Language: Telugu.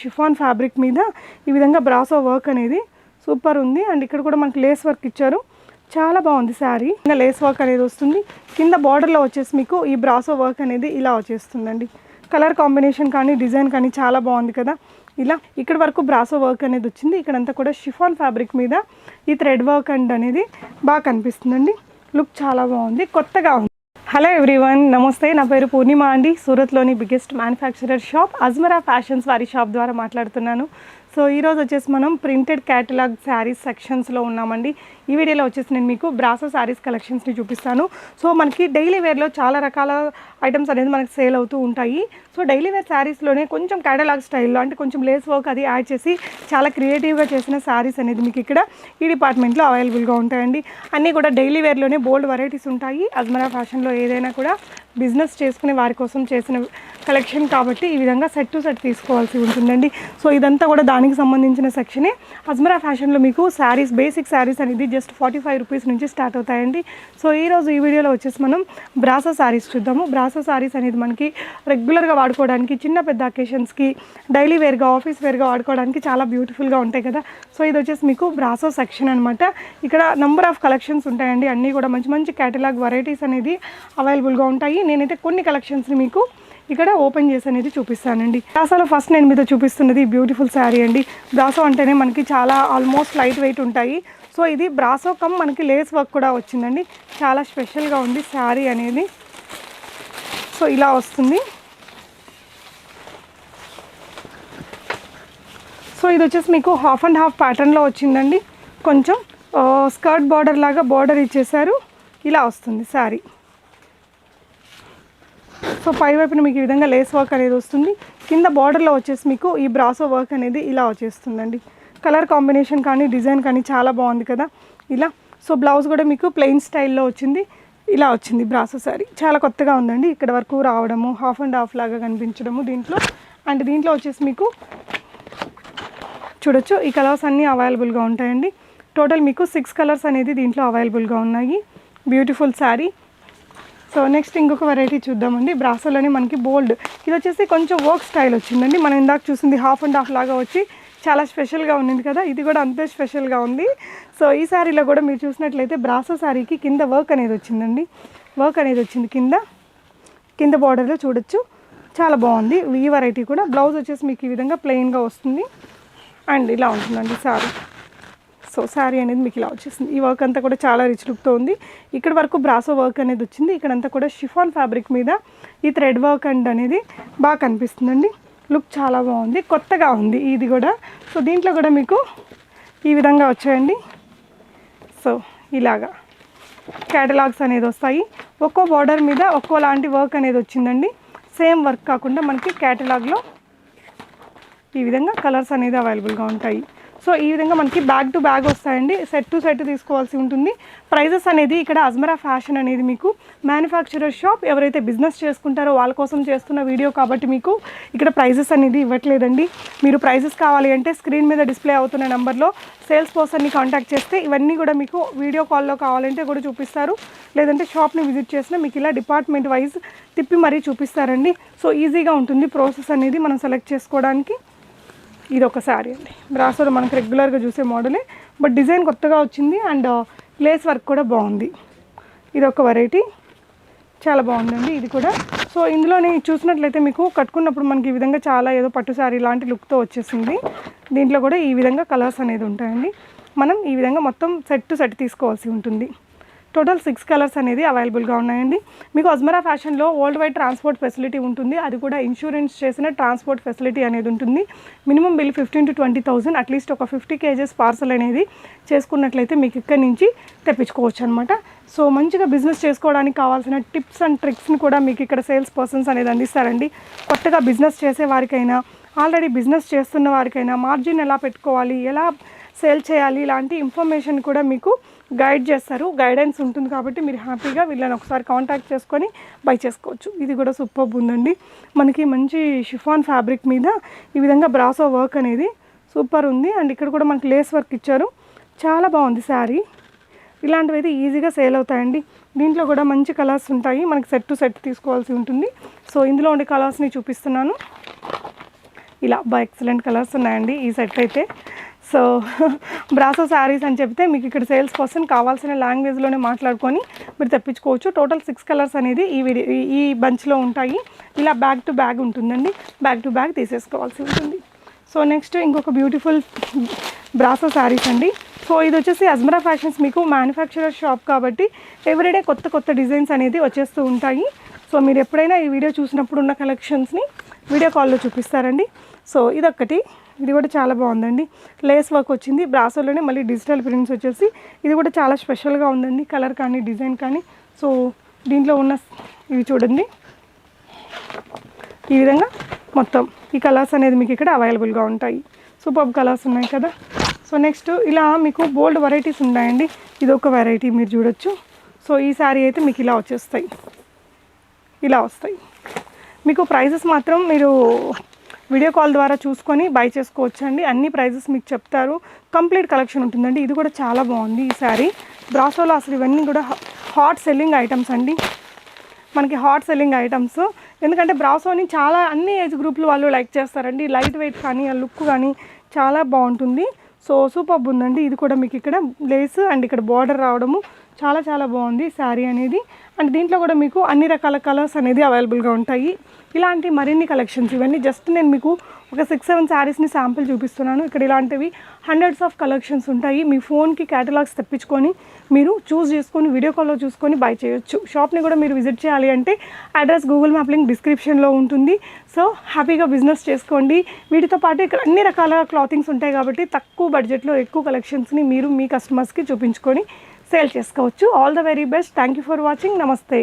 షిఫాన్ ఫ్యాబ్రిక్ మీద ఈ విధంగా బ్రాసో వర్క్ అనేది సూపర్ ఉంది. అండ్ ఇక్కడ కూడా మనకి లేస్ వర్క్ ఇచ్చారు. చాలా బాగుంది శారీ. ఇంకా లేస్ వర్క్ అనేది వస్తుంది. కింద బార్డర్లో వచ్చేసి మీకు ఈ బ్రాసో వర్క్ అనేది ఇలా వచ్చేస్తుందండి. కలర్ కాంబినేషన్ కానీ డిజైన్ కానీ చాలా బాగుంది కదా. ఇలా ఇక్కడ వరకు బ్రాసో వర్క్ అనేది వచ్చింది. ఇక్కడంతా కూడా షిఫాన్ ఫ్యాబ్రిక్ మీద ఈ థ్రెడ్ వర్క్ అండ్ అనేది బాగా కనిపిస్తుందండి. లుక్ చాలా బాగుంది. కొత్తగా ఉంది. హలో ఎవ్రీవన్ నమస్తే. నా పేరు పూర్ణిమ అండి. సూరత్లోని biggest manufacturer shop Ajmera fashions వారి షాప్ ద్వారా మాట్లాడుతున్నాను. సో ఈరోజు వచ్చేసి మనం ప్రింటెడ్ క్యాటలాగ్ శారీస్ సెక్షన్స్లో ఉన్నామండి. ఈ వీడియోలో వచ్చేసి నేను మీకు బ్రాసో శారీస్ కలెక్షన్స్ని చూపిస్తాను. సో మనకి డైలీ వేర్లో చాలా రకాల ఐటమ్స్ అనేది మనకి సేల్ అవుతూ ఉంటాయి. సో డైలీ వేర్ శారీస్లోనే కొంచెం క్యాటలాగ్ స్టైల్లో అంటే కొంచెం లేస్ వర్క్ అది యాడ్ చేసి చాలా క్రియేటివ్గా చేసిన శారీస్ అనేది మీకు ఇక్కడ ఈ డిపార్ట్మెంట్లో అవైలబుల్గా ఉంటాయండి. అన్నీ కూడా డైలీ వేర్లోనే బోల్డ్ వెరైటీస్ ఉంటాయి. అజ్మరా ఫ్యాషన్లో ఏదైనా కూడా బిజినెస్ చేసుకునే వారి కోసం చేసిన కలెక్షన్ కాబట్టి ఈ విధంగా సెట్ టు సెట్ తీసుకోవాల్సి ఉంటుందండి. సో ఇదంతా కూడా దానికి సంబంధించిన సెక్షనే అజ్మరా ఫ్యాషన్లో మీకు శారీస్ బేసిక్ శారీస్ అనేది జస్ట్ ఫార్టీ ఫైవ్ రూపీస్ నుంచి స్టార్ట్ అవుతాయండి. సో ఈరోజు ఈ వీడియోలో వచ్చేసి మనం బ్రాసా శారీస్ చూద్దాము. బ్రాసా శారీస్ అనేది మనకి రెగ్యులర్గా వాడుకోవడానికి చిన్న పెద్ద అకేషన్స్కి డైలీ వేర్గా ఆఫీస్ వేర్గా వాడుకోవడానికి చాలా బ్యూటిఫుల్గా ఉంటాయి కదా. సో ఇది వచ్చేసి మీకు బ్రాసో సెక్షన్ అనమాట ఇక్కడ నెంబర్ ఆఫ్ కలెక్షన్స్ ఉంటాయండి. అన్నీ కూడా మంచి మంచి క్యాటలాగ్ వెరైటీస్ అనేది అవైలబుల్గా ఉంటాయి. నేనైతే కొన్ని కలెక్షన్స్ని మీకు ఇక్కడ ఓపెన్ చేసి అనేది చూపిస్తానండి. బ్రాసాలో ఫస్ట్ నేను మీద చూపిస్తున్నది బ్యూటిఫుల్ శారీ అండి. బ్రాసో అంటేనే మనకి చాలా ఆల్మోస్ట్ లైట్ వెయిట్ ఉంటాయి. సో ఇది బ్రాసో కమ్ మనకి లేస్ వర్క్ కూడా వచ్చిందండి. చాలా స్పెషల్గా ఉంది శారీ అనేది. సో ఇలా వస్తుంది. సో ఇది వచ్చేసి మీకు హాఫ్ అండ్ హాఫ్ ప్యాటర్న్లో వచ్చిందండి. కొంచెం స్కర్ట్ బార్డర్ లాగా బార్డర్ ఇచ్చేసారు ఇలా వస్తుంది శారీ సో పై వైపున మీకు ఈ విధంగా లేస్ వర్క్ అనేది వస్తుంది. కింద బార్డర్లో వచ్చేసి మీకు ఈ బ్రాసో వర్క్ అనేది ఇలా వచ్చేస్తుందండి. కలర్ కాంబినేషన్ కానీ డిజైన్ కానీ చాలా బాగుంది కదా. ఇలా. సో బ్లౌజ్ కూడా మీకు ప్లెయిన్ స్టైల్లో వచ్చింది. ఇలా వచ్చింది బ్రాసో శారీ చాలా కొత్తగా ఉందండి. ఇక్కడ వరకు రావడము హాఫ్ అండ్ హాఫ్ లాగా కనిపించడము దీంట్లో. అండ్ దీంట్లో వచ్చేసి మీకు చూడొచ్చు ఈ కలర్స్ అన్నీ అవైలబుల్గా ఉంటాయండి. టోటల్ మీకు సిక్స్ కలర్స్ అనేది దీంట్లో అవైలబుల్గా ఉన్నాయి. బ్యూటిఫుల్ శారీ సో నెక్స్ట్ ఇంకొక వెరైటీ చూద్దామండి. బ్రాసోలోనే మనకి బోల్డ్ ఇది వచ్చేసి కొంచెం వర్క్ స్టైల్ వచ్చిందండి. మనం ఇందాక చూసింది హాఫ్ అండ్ హాఫ్ లాగా వచ్చి చాలా స్పెషల్గా ఉన్నింది కదా. ఇది కూడా అంతే స్పెషల్గా ఉంది. సో ఈ శారీలో కూడా మీరు చూసినట్లయితే బ్రాసో శారీకి కింద వర్క్ అనేది వచ్చిందండి. వర్క్ అనేది వచ్చింది కింద. కింద బార్డర్లో చూడొచ్చు. చాలా బాగుంది. ఈ వెరైటీ కూడా. బ్లౌజ్ వచ్చేసి మీకు ఈ విధంగా ప్లెయిన్గా వస్తుంది. అండ్ ఇలా ఉంటుందండి శారీ సో శారీ అనేది మీకు ఇలా వచ్చేసింది. ఈ వర్క్ అంతా కూడా చాలా రిచ్ లుక్తో ఉంది. ఇక్కడ వరకు బ్రాసో వర్క్ అనేది వచ్చింది. ఇక్కడంతా కూడా షిఫాన్ ఫ్యాబ్రిక్ మీద ఈ థ్రెడ్ వర్క్ అండ్ అనేది బాగా కనిపిస్తుందండి. లుక్ చాలా బాగుంది. కొత్తగా ఉంది ఇది కూడా. సో దీంట్లో కూడా మీకు ఈ విధంగా వచ్చాయండి. సో ఇలాగా క్యాటలాగ్స్ అనేది వస్తాయి. ఒక్కో బార్డర్ మీద ఒక్కో లాంటి వర్క్ అనేది వచ్చిందండి. సేమ్ వర్క్ కాకుండా మనకి క్యాటలాగ్లో ఈ విధంగా కలర్స్ అనేది అవైలబుల్గా ఉంటాయి. సో ఈ విధంగా మనకి బ్యాగ్ టు బ్యాగ్ వస్తాయండి. సెట్ టు సెట్ తీసుకోవాల్సి ఉంటుంది. ప్రైజెస్ అనేది ఇక్కడ అజ్మరా ఫ్యాషన్ అనేది మీకు మ్యానుఫ్యాక్చరర్ షాప్ ఎవరైతే బిజినెస్ చేసుకుంటారో వాళ్ళ కోసం చేస్తున్న వీడియో కాబట్టి మీకు ఇక్కడ ప్రైజెస్ అనేది ఇవ్వట్లేదండి. మీరు ప్రైజెస్ కావాలి అంటే స్క్రీన్ మీద డిస్ప్లే అవుతున్న నెంబర్లో సేల్స్ పర్సన్ని కాంటాక్ట్ చేస్తే ఇవన్నీ కూడా మీకు వీడియో కాల్లో కావాలంటే కూడా చూపిస్తారు. లేదంటే షాప్ని విజిట్ చేసినా మీకు ఇలా డిపార్ట్మెంట్ వైజ్ తిప్పి మరీ చూపిస్తారండి. సో ఈజీగా ఉంటుంది ప్రాసెస్ అనేది మనం సెలెక్ట్ చేసుకోవడానికి. ఇది ఒక శారీ అండి. బ్రాసోలో మనకు రెగ్యులర్గా చూసే మోడలే బట్ డిజైన్ కొత్తగా వచ్చింది అండ్ లేస్ వర్క్ కూడా బాగుంది. ఇది ఒక వెరైటీ చాలా బాగుందండి ఇది కూడా. సో ఇందులోనే చూసినట్లయితే మీకు కట్టుకున్నప్పుడు మనకి ఈ విధంగా చాలా ఏదో పట్టు శారీ లాంటి లుక్తో వచ్చేసింది. దీంట్లో కూడా ఈ విధంగా కలర్స్ అనేది ఉంటాయండి. మనం ఈ విధంగా మొత్తం సెట్ టు సెట్ తీసుకోవాల్సి ఉంటుంది. టోటల్ సిక్స్ కలర్స్ అనేది అవైలబుల్గా ఉన్నాయండి. మీకు అజ్మరా ఫ్యాషన్లో వరల్డ్ వైడ్ ట్రాన్స్పోర్ట్ ఫెసిలిటీ ఉంటుంది. అది కూడా ఇన్సూరెన్స్ చేసిన ట్రాన్స్పోర్ట్ ఫెసిలిటీ అనేది ఉంటుంది. Minimum bill fifteen to twenty thousand at least ఒక ఫిఫ్టీ కేజెస్ పార్సల్ అనేది చేసుకున్నట్లయితే మీకు ఇక్కడి నుంచి తెప్పించుకోవచ్చు అనమాట సో మంచిగా బిజినెస్ చేసుకోవడానికి కావాల్సిన టిప్స్ అండ్ ట్రిక్స్ని కూడా మీకు ఇక్కడ సేల్స్ పర్సన్స్ అనేది అందిస్తారండి. కొత్తగా బిజినెస్ చేసే వారికైనా ఆల్రెడీ బిజినెస్ చేస్తున్న వారికైనా మార్జిన్ ఎలా పెట్టుకోవాలి ఎలా సేల్ చేయాలి ఇలాంటి ఇన్ఫర్మేషన్ కూడా మీకు గైడ్ చేస్తారు. గైడెన్స్ ఉంటుంది కాబట్టి మీరు హ్యాపీగా వీళ్ళని ఒకసారి కాంటాక్ట్ చేసుకొని బై చేసుకోవచ్చు. ఇది కూడా సూపర్ ఉందండి. మనకి మంచి షిఫాన్ ఫ్యాబ్రిక్ మీద ఈ విధంగా బ్రాసో వర్క్ అనేది సూపర్ ఉంది. అండ్ ఇక్కడ కూడా మనకి లేస్ వర్క్ ఇచ్చారు. చాలా బాగుంది శారీ. ఇలాంటివి అయితే ఈజీగా సేల్ అవుతాయండి. దీంట్లో కూడా మంచి కలర్స్ ఉంటాయి. మనకి సెట్ టు సెట్ తీసుకోవాల్సి ఉంటుంది. సో ఇందులో ఉండే కలర్స్ని చూపిస్తున్నాను. ఇలా బా ఎక్సలెంట్ కలర్స్ ఉన్నాయండి ఈ సెట్ అయితే. సో బ్రాసో శారీస్ అని చెప్తే మీకు ఇక్కడ సేల్స్ పర్సన్ కావాల్సిన లాంగ్వేజ్లోనే మాట్లాడుకొని మీరు తెప్పించుకోవచ్చు. టోటల్ సిక్స్ కలర్స్ అనేది ఈ వీడియో ఈ- బంచ్లో ఉంటాయి. ఇలా బ్యాగ్ టు బ్యాగ్ ఉంటుందండి. బ్యాగ్ టు బ్యాగ్ తీసేసుకోవాల్సి ఉంటుంది. సో నెక్స్ట్ ఇంకొక బ్యూటిఫుల్ బ్రాసో శారీస్ అండి. సో ఇది వచ్చేసి అజ్మరా ఫ్యాషన్స్ మీకు మ్యానుఫ్యాక్చరర్ షాప్ కాబట్టి ఎవ్రీడే కొత్త కొత్త డిజైన్స్ అనేది వచ్చేస్తూ ఉంటాయి. సో మీరు ఎప్పుడైనా ఈ వీడియో చూసినప్పుడు ఉన్న కలెక్షన్స్ని వీడియో కాల్లో చూపిస్తారండి. సో ఇదొక్కటి. ఇది కూడా చాలా బాగుందండి. లేస్ వర్క్ వచ్చింది. బ్రాసోలోనే మళ్ళీ డిజిటల్ ప్రింట్స్ వచ్చేసి ఇది కూడా చాలా స్పెషల్గా ఉందండి. కలర్ కానీ డిజైన్ కానీ. సో దీంట్లో ఉన్న ఇవి చూడండి. ఈ విధంగా మొత్తం ఈ కలర్స్ అనేది మీకు ఇక్కడ అవైలబుల్గా ఉంటాయి. సూపర్ కలర్స్ ఉన్నాయి కదా. సో నెక్స్ట్ ఇలా మీకు బోల్డ్ వెరైటీస్ ఉన్నాయండి. ఇది ఒక వెరైటీ మీరు చూడొచ్చు. సో ఈ శారీ అయితే మీకు ఇలా వచ్చేస్తాయి. ఇలా వస్తాయి. మీకు ప్రైజెస్ మాత్రం మీరు వీడియో కాల్ ద్వారా చూసుకొని బై చేసుకోవచ్చు అండి అన్ని ప్రైజెస్ మీకు చెప్తారు. కంప్లీట్ కలెక్షన్ ఉంటుందండి. ఇది కూడా చాలా బాగుంది ఈ శారీ. బ్రాసోలో అసలు ఇవన్నీ కూడా హాట్ సెల్లింగ్ ఐటమ్స్ అండి. మనకి హాట్ సెల్లింగ్ ఐటమ్స్ ఎందుకంటే బ్రాసోని చాలా అన్ని ఏజ్ గ్రూప్లు వాళ్ళు లైక్ చేస్తారండి. లైట్ వెయిట్ కానీ ఆ లుక్ కానీ చాలా బాగుంటుంది. సో సూపర్ ఉందండి. ఇది కూడా మీకు ఇక్కడ లేస్ అండ్ ఇక్కడ బార్డర్ రావడము. చాలా చాలా బాగుంది శారీ అనేది. అండ్ దీంట్లో కూడా మీకు అన్ని రకాల కలర్స్ అనేది అవైలబుల్గా ఉంటాయి. ఇలాంటి మరిన్ని కలెక్షన్స్ ఇవన్నీ జస్ట్ నేను మీకు ఒక సిక్స్ సెవెన్ శారీస్ని శాంపిల్ చూపిస్తున్నాను. ఇక్కడ ఇలాంటివి హండ్రెడ్స్ ఆఫ్ కలెక్షన్స్ ఉంటాయి. మీ ఫోన్కి క్యాటలాగ్స్ తెప్పించుకొని మీరు చూస్ చేసుకొని వీడియో కాల్లో చూసుకొని బై చేయొచ్చు. షాప్ని కూడా మీరు విజిట్ చేయాలి అంటే అడ్రస్ గూగుల్ మ్యాప్ లింక్ డిస్క్రిప్షన్లో ఉంటుంది. సో హ్యాపీగా బిజినెస్ చేసుకోండి. వీటితో పాటు ఇక్కడ అన్ని రకాల క్లాతింగ్స్ ఉంటాయి కాబట్టి తక్కువ బడ్జెట్లో ఎక్కువ కలెక్షన్స్ని మీరు మీ కస్టమర్స్కి చూపించుకొని సేల్ చేసుకోవచ్చు. All the very best thank you for watching నమస్తే